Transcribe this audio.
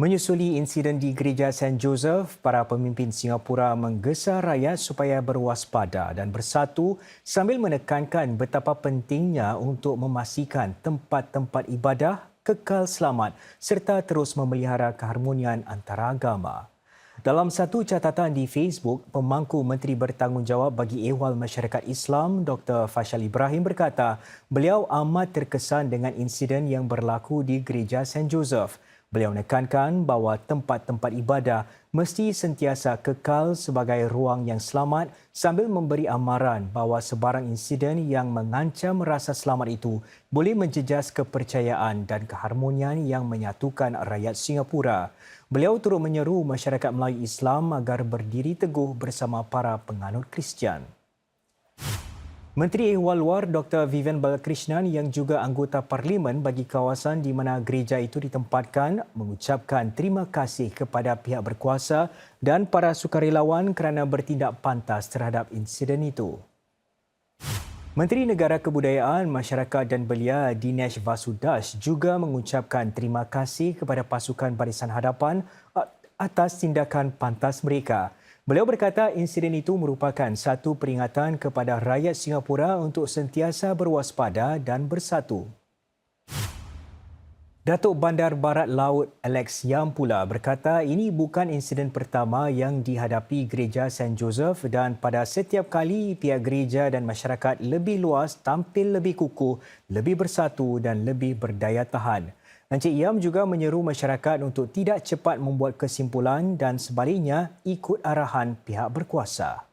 Menyusuli insiden di Gereja St. Joseph, para pemimpin Singapura menggesa rakyat supaya berwaspada dan bersatu sambil menekankan betapa pentingnya untuk memastikan tempat-tempat ibadah kekal selamat serta terus memelihara keharmonian antara agama. Dalam satu catatan di Facebook, pemangku Menteri Bertanggungjawab bagi Ehwal Masyarakat Islam Dr. Fashal Ibrahim berkata, beliau amat terkesan dengan insiden yang berlaku di Gereja St. Joseph. Beliau menekankan bahawa tempat-tempat ibadah mesti sentiasa kekal sebagai ruang yang selamat sambil memberi amaran bahawa sebarang insiden yang mengancam rasa selamat itu boleh menjejas kepercayaan dan keharmonian yang menyatukan rakyat Singapura. Beliau turut menyeru masyarakat Melayu Islam agar berdiri teguh bersama para penganut Kristian. Menteri Ehwal Luar Dr. Vivian Balakrishnan yang juga anggota parlimen bagi kawasan di mana gereja itu ditempatkan mengucapkan terima kasih kepada pihak berkuasa dan para sukarelawan kerana bertindak pantas terhadap insiden itu. Menteri Negara Kebudayaan, Masyarakat dan Belia Dinesh Vasudas juga mengucapkan terima kasih kepada pasukan Barisan Hadapan atas tindakan pantas mereka. Beliau berkata insiden itu merupakan satu peringatan kepada rakyat Singapura untuk sentiasa berwaspada dan bersatu. Datuk Bandar Barat Laut Alex Yam pula berkata ini bukan insiden pertama yang dihadapi Gereja St. Joseph dan pada setiap kali pihak gereja dan masyarakat lebih luas tampil lebih kukuh, lebih bersatu dan lebih berdaya tahan. Encik Yam juga menyeru masyarakat untuk tidak cepat membuat kesimpulan dan sebaliknya ikut arahan pihak berkuasa.